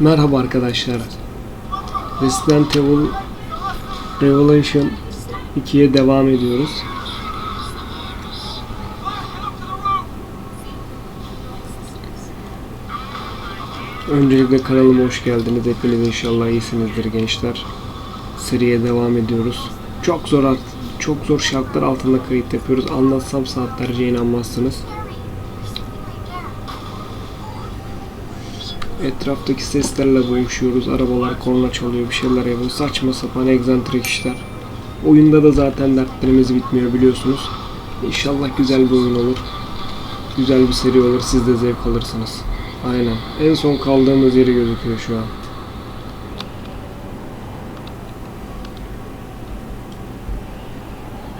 Merhaba arkadaşlar. Resident Evil Revelation 2'ye devam ediyoruz. Öncelikle kanalıma hoş geldiniz. Hepiniz inşallah iyisinizdir gençler. Seriye devam ediyoruz. Çok zor çok zor şartlar altında kayıt yapıyoruz. Anlatsam saatlerce inanmazsınız. Etraftaki seslerle boğuşuyoruz. Arabalar korna çalıyor, bir şeyler yapıyor. Saçma sapan egzantrik işler. Oyunda da zaten dertlerimiz bitmiyor biliyorsunuz. İnşallah güzel bir oyun olur. Güzel bir seri olur. Siz de zevk alırsınız. Aynen. En son kaldığımız yeri gözüküyor şu an.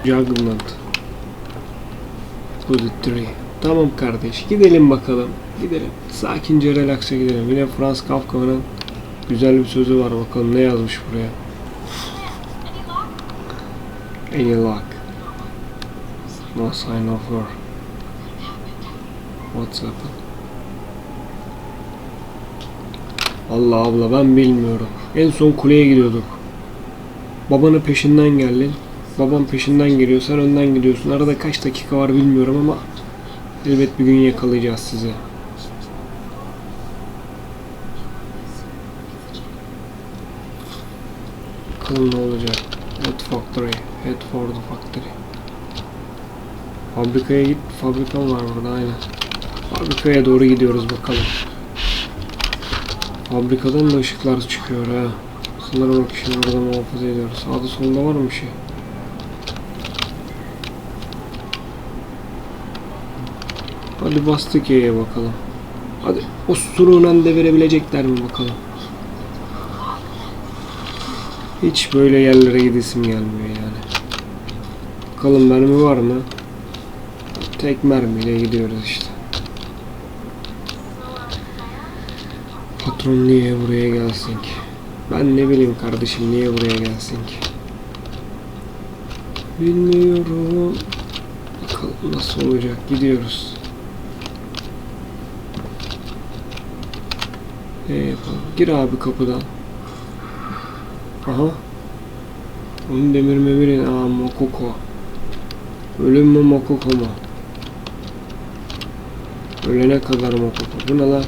Judgment. Auditory. Tamam kardeş gidelim bakalım. Gidelim. Sakince relax'a gidelim. Yine Franz Kafka'nın güzel bir sözü var bakalım ne yazmış buraya. Any luck? No sign of her. What's happened? Allah abla ben bilmiyorum. En son kuleye gidiyorduk. Babanın peşinden geldin. Babam peşinden geliyor. Sen önden gidiyorsun. Arada kaç dakika var bilmiyorum ama elbet bir gün yakalayacağız sizi. Bakalım ne olacak. Head Factory. Head for the Factory. Fabrikaya git. Fabrikam var burada aynen. Fabrikaya doğru gidiyoruz bakalım. Fabrikadan da ışıklar çıkıyor ha. Sanırım o kişiyi orada muhafaza ediyoruz. Sağda solda var mı bir şey? Hadi bastık E'ye bakalım. Hadi o sunuğundan devirebilecekler mi bakalım. Hiç böyle yerlere gidesim gelmiyor yani. Bakalım mermi var mı? Tek mermiyle gidiyoruz işte. Patron niye buraya gelsin ki? Ben ne bileyim kardeşim niye buraya gelsin ki? Bilmiyorum. Bakalım nasıl olacak. Gidiyoruz. Ee, yapalım. Gir abi kapıdan. Aha. Onun demir memirin. Aa Mokoko. Ölüm mü Mokoko mu? Ölene kadar Mokoko. Bu ne lan?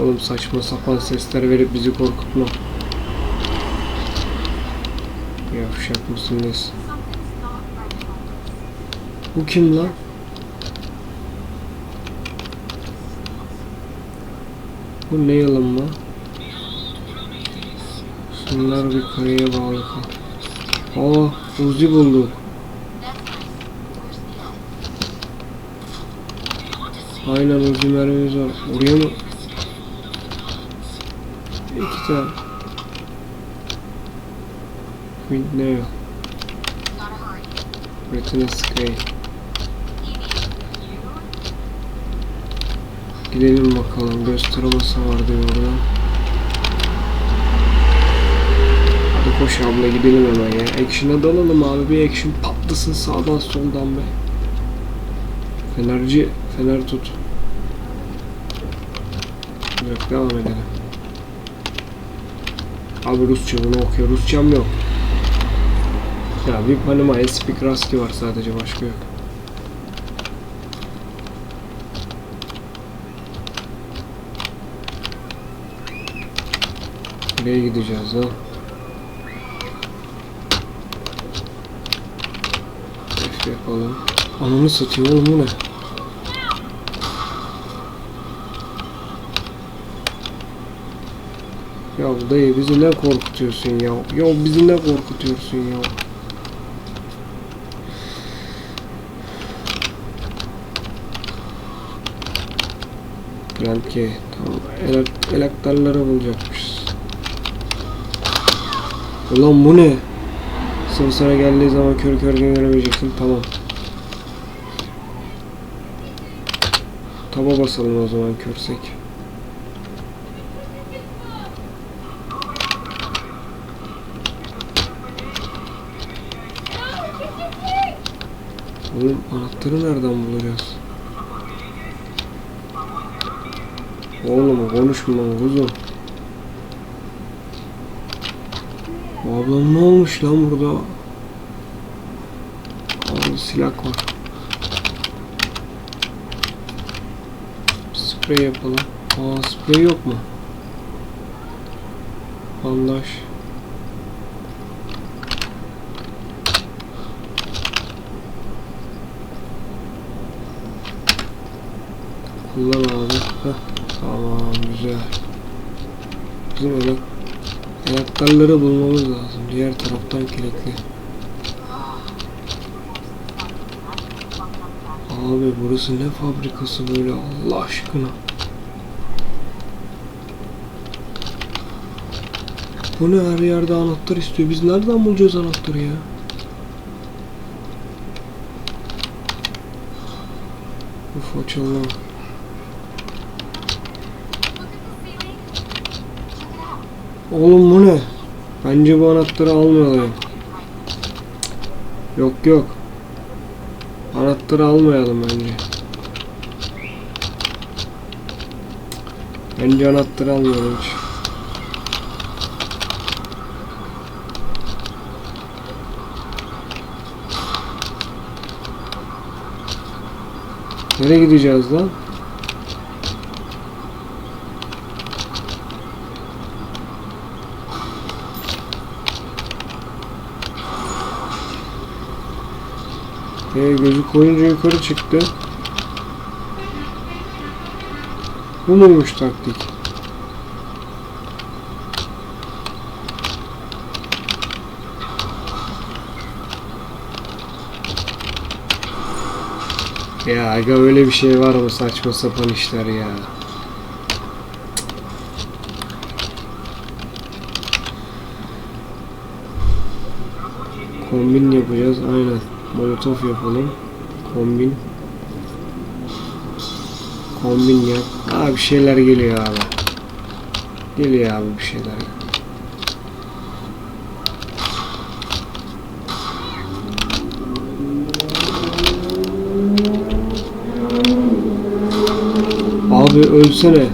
Oğlum saçma sapan sesler verip bizi korkutma. Yavşak mısın nesin? Bu kim lan? Bu ne yalan lan? Şunlar bir kareye bağlı kal. Aa, Uzi bulduk. Aynen Uzi mermimiz var. Oraya mı? İki tane. Windnail. Retina Sky. Gidelim bakalım. Göz taraması var diyor orada. Hadi koş abla gidelim hemen ya. Action'a dalalım abi. Bir action patlasın sağdan soldan be. Fenerci, fener tut. Yok devam edelim. Abi Rusça bunu okuyor. Rusçam yok. Ya bir Panama Speak Rusty var sadece başka yok. Nereye gideceğiz ha? F yapalım. Ananı satayım oğlum bu ne? Ya dayı bizi ne korkutuyorsun ya? Ya bizi ne korkutuyorsun ya? Key. Tamam. Elek elektarları bulacakmışız. Ulan bu ne? Sıra geldiği zaman kör kör göremeyeceksin. Tamam. Taba basalım o zaman körsek. Oğlum anahtarı nereden bulacağız? Oğlum konuşma lan kuzum. Bu ablam ne olmuş lan burada? Abi silah var. Sprey yapalım. Aa sprey yok mu? Bandaj. Kullan abi. Heh, tamam güzel. Bizim öyle anahtarları bulmamız lazım. Diğer taraftan kilitli. Abi burası ne fabrikası böyle Allah aşkına. Bu ne her yerde anahtar istiyor. Biz nereden bulacağız anahtarı ya? Uf açalım. Oğlum bu ne? Bence bu anahtarı almayalım. Yok yok. Anahtarı almayalım bence. Bence anahtarı almayalım hiç. Nereye gideceğiz lan? Ee, gözü koyunca yukarı çıktı. Bu muymuş taktik? Ya aga öyle bir şey var mı saçma sapan işler ya. Kombin yapacağız aynen. Molotof yapalım. Kombin. Kombin yap. Aa bir şeyler geliyor abi. Geliyor abi bir şeyler. Abi ölsene.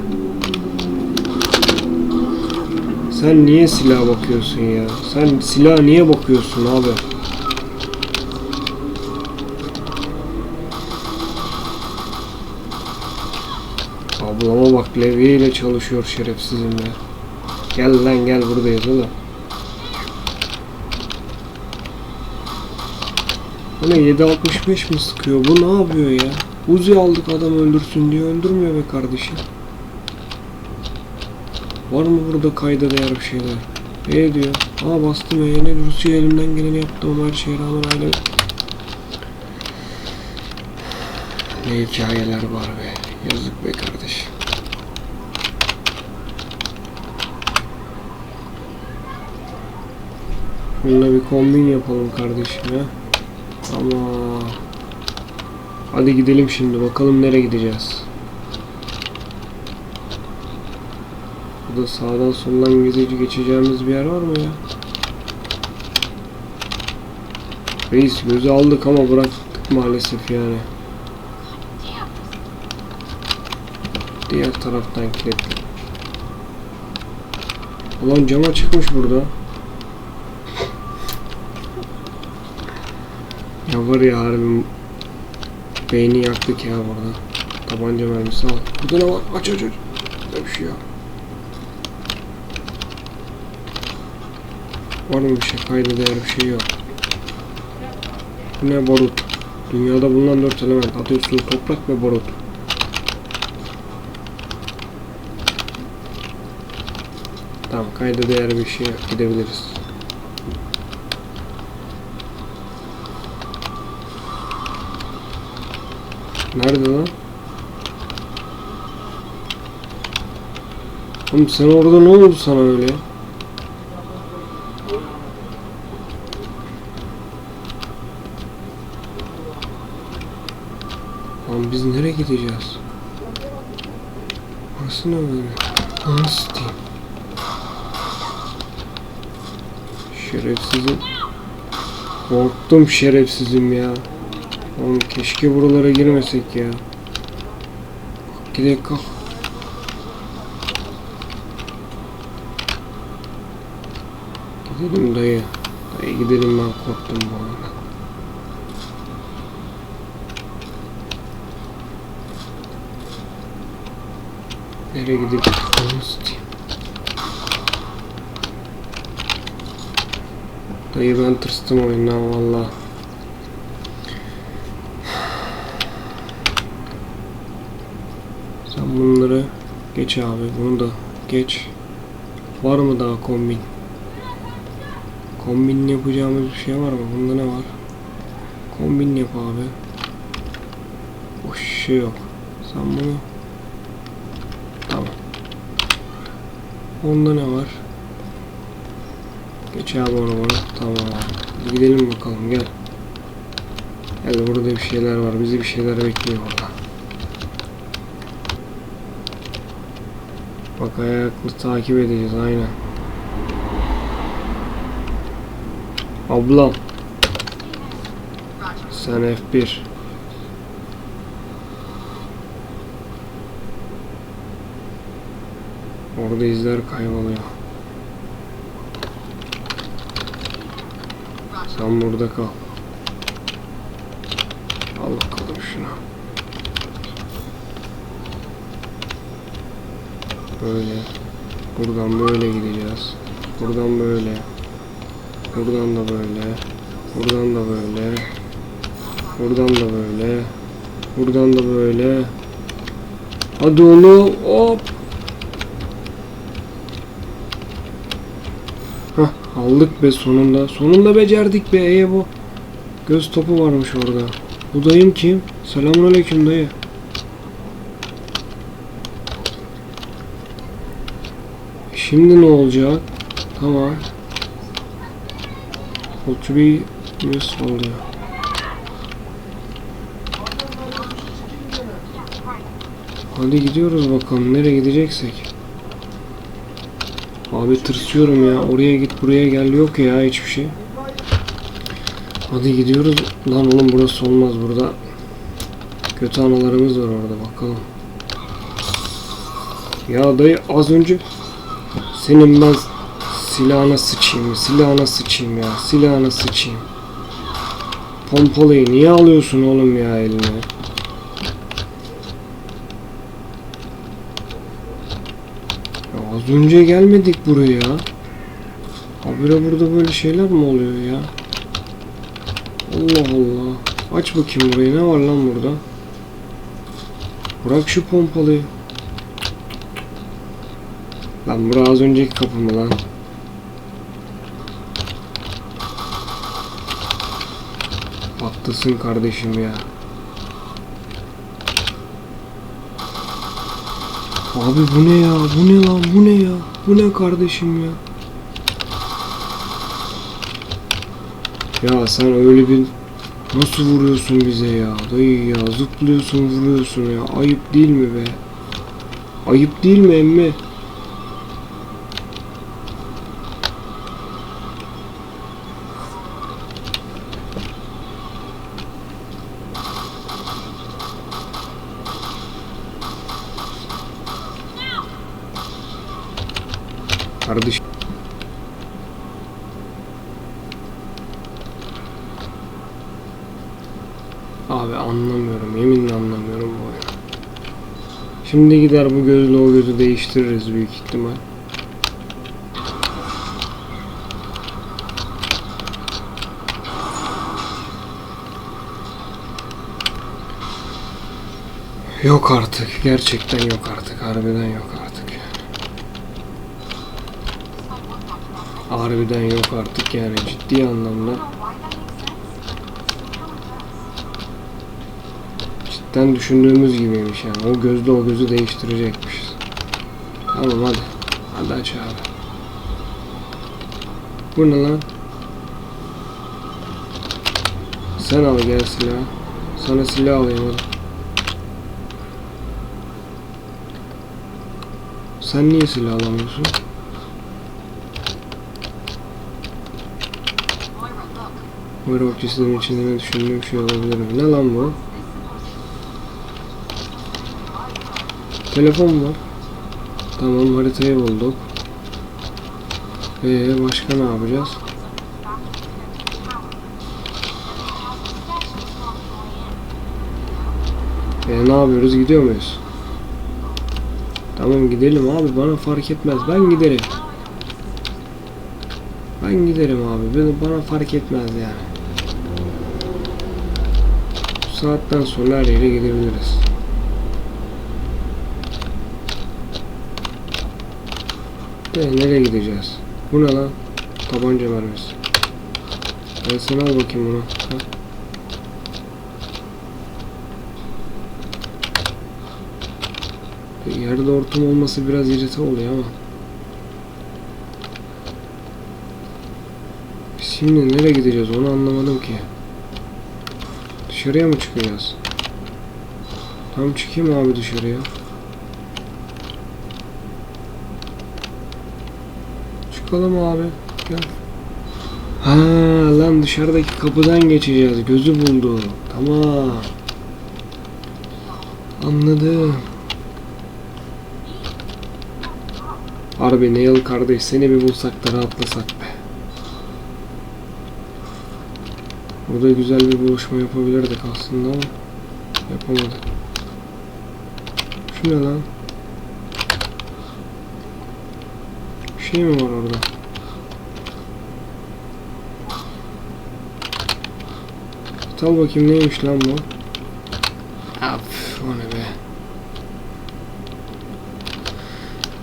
Sen niye silah bakıyorsun ya? Sen silah niye bakıyorsun abi? Levyeyle çalışıyor şerefsizim. Gel lan gel buradayız oğlum. Bu ne 765 mi sıkıyor? Bu ne yapıyor ya? Uzi aldık adam öldürsün diye öldürmüyor be kardeşim. Var mı burada kayda değer bir şeyler? E diyor. Aa bastım E ne Rusya elimden geleni yaptım her şeye rağmen aile. Ne hikayeler var be. Yazık be kardeş. Bununla bir kombin yapalım kardeşim ya. Ama Hadi gidelim şimdi bakalım nereye gideceğiz. Burada sağdan soldan gezici geçeceğimiz bir yer var mı ya? Reis gözü aldık ama bıraktık maalesef yani. Diğer taraftan kilitli. Ulan cama çıkmış burada. Ya var ya harbi beyni yaktık ya burada. Tabanca mermisi al. Burada ne var? Aç aç aç. Bir şey. Var mı bir şey? Kayda değer bir şey yok. Bu ne barut? Dünyada bulunan dört element. Ateş, su, toprak ve barut. Tamam kayda değer bir şey yok. Gidebiliriz. Nerede lan? Oğlum sen orada ne oldu sana öyle? Lan biz nereye gideceğiz? Burası ne böyle? Nasıl diyeyim? Şerefsizim. Korktum şerefsizim ya. Oğlum keşke buralara girmesek ya. Gidelim kalk. Gidelim dayı. Dayı gidelim ben korktum bu arada. Nereye gidip çıkmamız. Dayı ben tırstım oyundan vallahi. Sen bunları geç abi bunu da geç. Var mı daha kombin? Kombin yapacağımız bir şey var mı? Bunda ne var? Kombin yap abi. Boş şey yok. Sen bunu Tamam. Onda ne var? Geç abi onu bana. Tamam abi. Gidelim bakalım gel. Gel burada bir şeyler var. Bizi bir şeyler bekliyor orada. Bak ayaklı takip edeceğiz aynen. Ablam. Sen F1. Orada izler kayboluyor. Sen burada kal. Al bakalım şunu. Böyle. Buradan böyle gideceğiz. Buradan böyle. Buradan da böyle. Buradan da böyle. Buradan da böyle. Buradan da böyle. Hadi oğlum. Hop. Hah aldık be sonunda. Sonunda becerdik be eye bu. Göz topu varmış orada. Bu dayım kim? Selamünaleyküm dayı. Şimdi ne olacak? Tamam. Yes oluyor. Hadi gidiyoruz bakalım nereye gideceksek. Abi tırsıyorum ya. Oraya git buraya gel yok ya hiçbir şey. Hadi gidiyoruz. Lan oğlum burası olmaz burada. Kötü anılarımız var orada bakalım. Ya dayı az önce senin ben silahına sıçayım, silahına sıçayım ya, silahına sıçayım. Pompalıyı niye alıyorsun oğlum ya eline? Ya az önce gelmedik buraya. Habire burada böyle şeyler mi oluyor ya? Allah Allah. Aç bakayım burayı ne var lan burada? Bırak şu pompalıyı. Lan bura az önceki kapı mı lan? Haklısın kardeşim ya. Abi bu ne ya? Bu ne lan? Bu ne ya? Bu ne kardeşim ya? Ya sen öyle bir nasıl vuruyorsun bize ya? Dayı ya zıplıyorsun vuruyorsun ya. Ayıp değil mi be? Ayıp değil mi emmi? Kardeş Abi anlamıyorum. Yeminle anlamıyorum bu oyunu. Şimdi gider bu gözle o gözü değiştiririz büyük ihtimal. Yok artık. Gerçekten yok artık. Harbiden yok artık. Harbiden yok artık yani ciddi anlamda. Cidden düşündüğümüz gibiymiş yani. O gözde o gözü değiştirecekmişiz. Tamam hadi. Hadi aç abi. Bu ne lan? Sen al gel silah. Sana silah alayım hadi. Sen niye silah alamıyorsun? Uyar bakçısının içinde ne düşündüğüm şey olabilir mi? Ne lan bu? Telefon var. Tamam haritayı bulduk. Ee başka ne yapacağız? Ee ne yapıyoruz? Gidiyor muyuz? Tamam gidelim abi bana fark etmez. Ben giderim. Ben giderim abi. Bana fark etmez yani. Saatten sonra her yere gidebiliriz. De nereye gideceğiz? Bu ne lan? Tabanca mermisi. Ben sana al bakayım bunu. Ha? E, Yerde hortum olması biraz irite oluyor ama. Şimdi nereye gideceğiz onu anlamadım ki. Dışarıya mı çıkacağız? Tam çıkayım abi dışarıya. Çıkalım abi. Gel. Ha lan dışarıdaki kapıdan geçeceğiz. Gözü buldu. Tamam. Anladım. Harbi Neil kardeş seni bir bulsak da rahatlasak be. Burada güzel bir buluşma yapabilirdik aslında ama yapamadık. Şu ne lan? Bir şey mi var orada? Tal bakayım neymiş lan bu? Af, o ne be?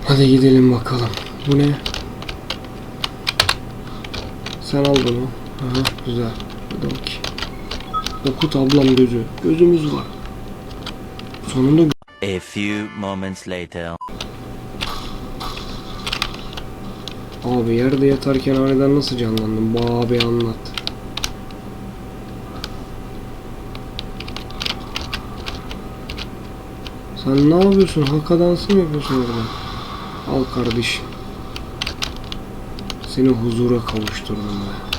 Hadi gidelim bakalım. Bu ne? Sen al bunu. Aha güzel. Hadi bakayım. Okut ablam gözü. Gözümüz var. Sonunda A few moments later. Abi yerde yatarken aniden nasıl canlandın? Bu abi anlat. Sen ne yapıyorsun? Haka dansı mı yapıyorsun orada? Al kardeşim. Seni huzura kavuşturdum be.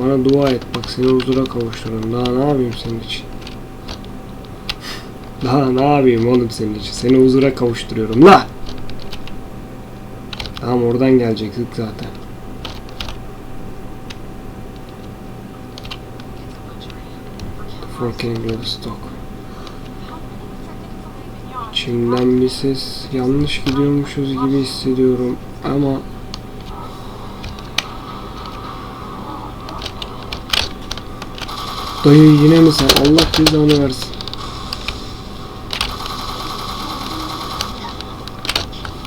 Bana dua et bak seni huzura kavuşturdum. Daha ne yapayım senin için? Daha ne yapayım oğlum senin için? Seni huzura kavuşturuyorum la. Tamam oradan gelecektik zaten. Forking Stock. İçimden bir ses yanlış gidiyormuşuz gibi hissediyorum ama Dayı yine mi sen? Allah cezanı versin.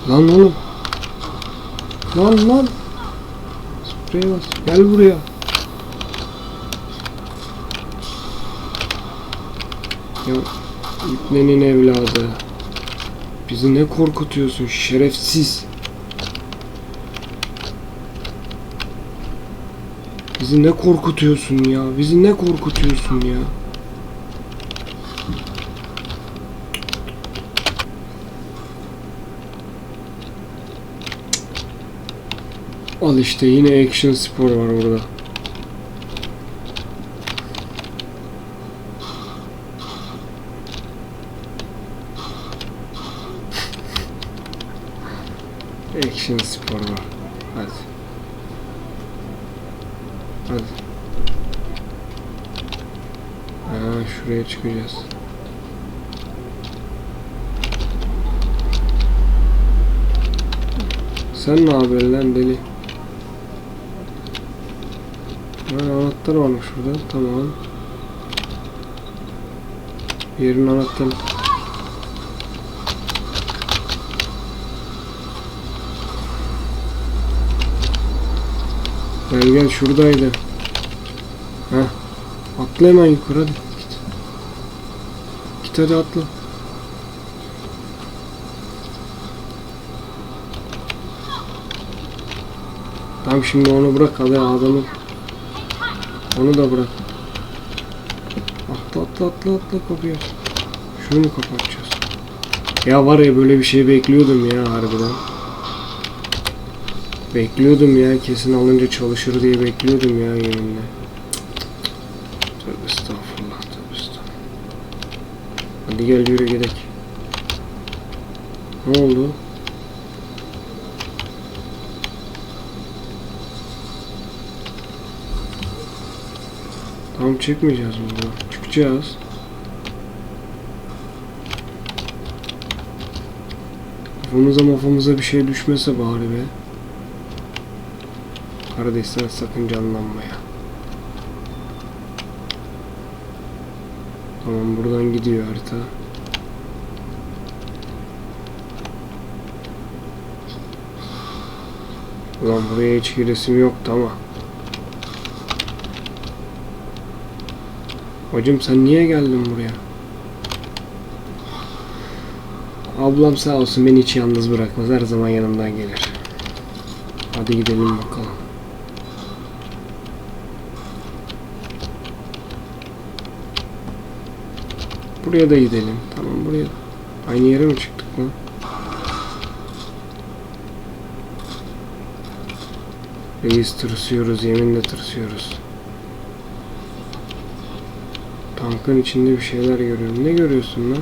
Lan oğlum. Lan lan. Sprey bas. Gel buraya. Ya İbnenin evladı. Bizi ne korkutuyorsun şerefsiz. Bizi ne korkutuyorsun ya? Bizi ne korkutuyorsun ya? Al işte yine action spor var burada. Action spor var. Hadi. Hadi. Ha, şuraya çıkacağız. Sen ne yapıyorsun lan deli? Ha, anahtar varmış burada. Tamam. Yerin anahtarı. Gel gel şuradaydı. Heh. Atla hemen yukarı hadi. Git. Atla. Tamam şimdi onu bırak hadi adamı. Onu da bırak. Atla atla atla atla kapıyı. aç. Şunu mu kapatacağız? Ya var ya böyle bir şey bekliyordum ya harbiden. Bekliyordum ya kesin alınca çalışır diye bekliyordum ya yeminle. Hadi gel yürü gidelim. Ne oldu? Tam çıkmayacağız burada. Çıkacağız. Kafamıza mafamıza bir şey düşmese bari be. Kardeşler sakın canlanmaya. Tamam buradan gidiyor harita. Ulan buraya hiç giresim yoktu ama. Hocam sen niye geldin buraya? Ablam sağ olsun beni hiç yalnız bırakmaz. Her zaman yanımdan gelir. Hadi gidelim bakalım. Buraya da gidelim. Tamam buraya. Aynı yere mi çıktık lan? Reis tırsıyoruz, yeminle tırsıyoruz. Tankın içinde bir şeyler görüyorum. Ne görüyorsun lan?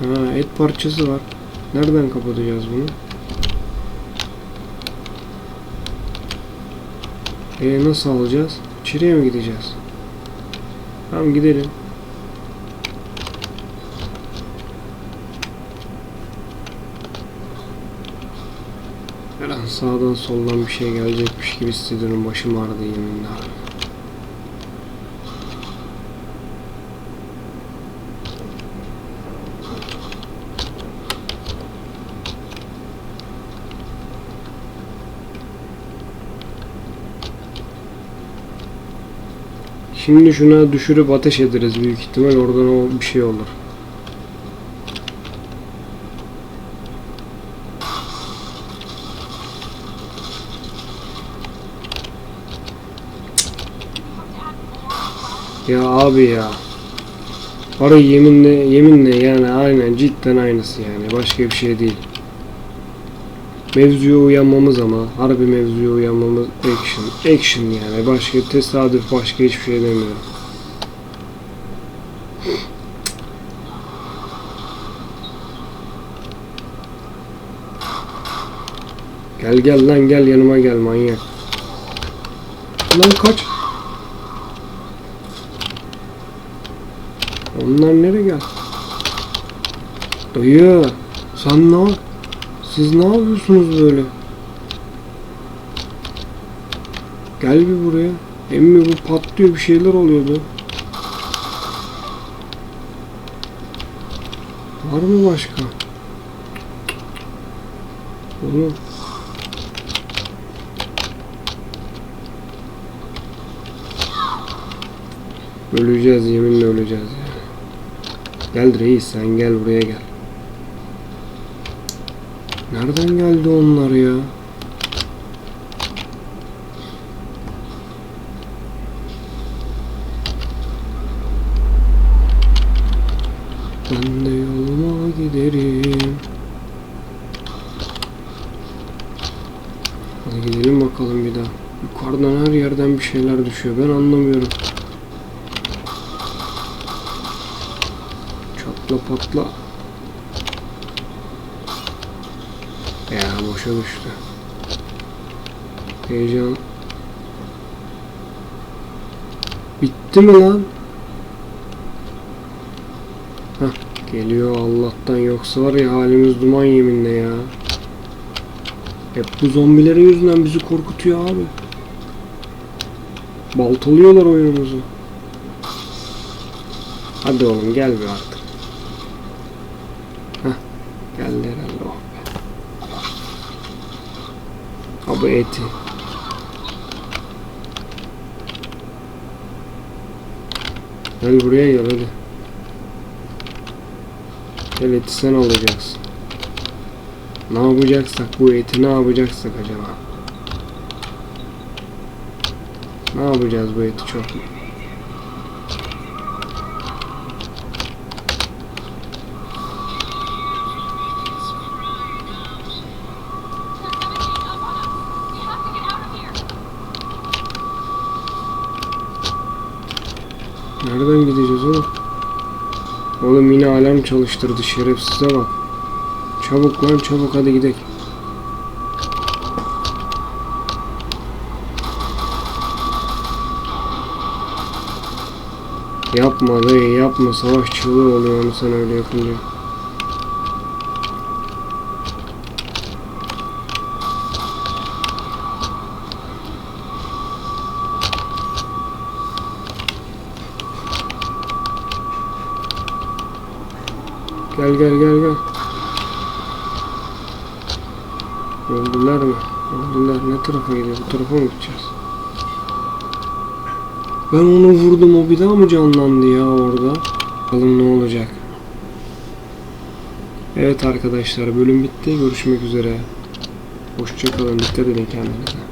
Ha, et parçası var. Nereden kapatacağız bunu? E nasıl alacağız? İçeriye mi gideceğiz? Tamam gidelim. Her an sağdan soldan bir şey gelecekmiş gibi hissediyorum. Başım ağrıdı yeminle abi. Şimdi şuna düşürüp ateş ederiz büyük ihtimal oradan o bir şey olur. Ya abi ya. Var ya yeminle yeminle yani aynen cidden aynısı yani başka bir şey değil. Mevzuya uyanmamız ama harbi mevzuya uyanmamız action. Action yani başka tesadüf başka hiçbir şey demiyorum. Gel gel lan gel yanıma gel manyak. Lan kaç. Onlar nereye gel? Dayı sen ne yap- Siz ne yapıyorsunuz böyle? Gel bir buraya. Emmi bu patlıyor bir şeyler oluyordu. Var mı başka? Oğlum. Öleceğiz yeminle öleceğiz ya. Gel reis sen gel buraya gel. Nereden geldi onlar ya? Ben de yoluma giderim. Hadi gidelim bakalım bir daha. Yukarıdan her yerden bir şeyler düşüyor. Ben anlamıyorum. Çatla patla. Ya boşa düştü. Heyecan. Bitti mi lan? Hah geliyor Allah'tan yoksa var ya halimiz duman yeminle ya. Hep bu zombilerin yüzünden bizi korkutuyor abi. Baltalıyorlar oyunumuzu. Hadi oğlum gel bir artık. Hah geldi herhalde oh be. Ha bu eti. Gel buraya gel hadi. Gel eti sen alacaksın. Ne yapacaksak bu eti ne yapacaksak acaba? Ne yapacağız bu eti çok mu? Nereden gideceğiz oğlum? Oğlum yine alem çalıştırdı şerefsize bak. Çabuk lan çabuk hadi gidelim. Yapma dayı yapma savaş çığlığı oluyor onu sen öyle yapınca. Gel gel gel gel. Öldüler mi? Öldüler. Ne tarafa gidiyor? Bu tarafa mı gideceğiz? Ben onu vurdum. O bir daha mı canlandı ya orada? Bakalım ne olacak. Evet arkadaşlar bölüm bitti. Görüşmek üzere. Hoşçakalın. Dikkat edin kendinize.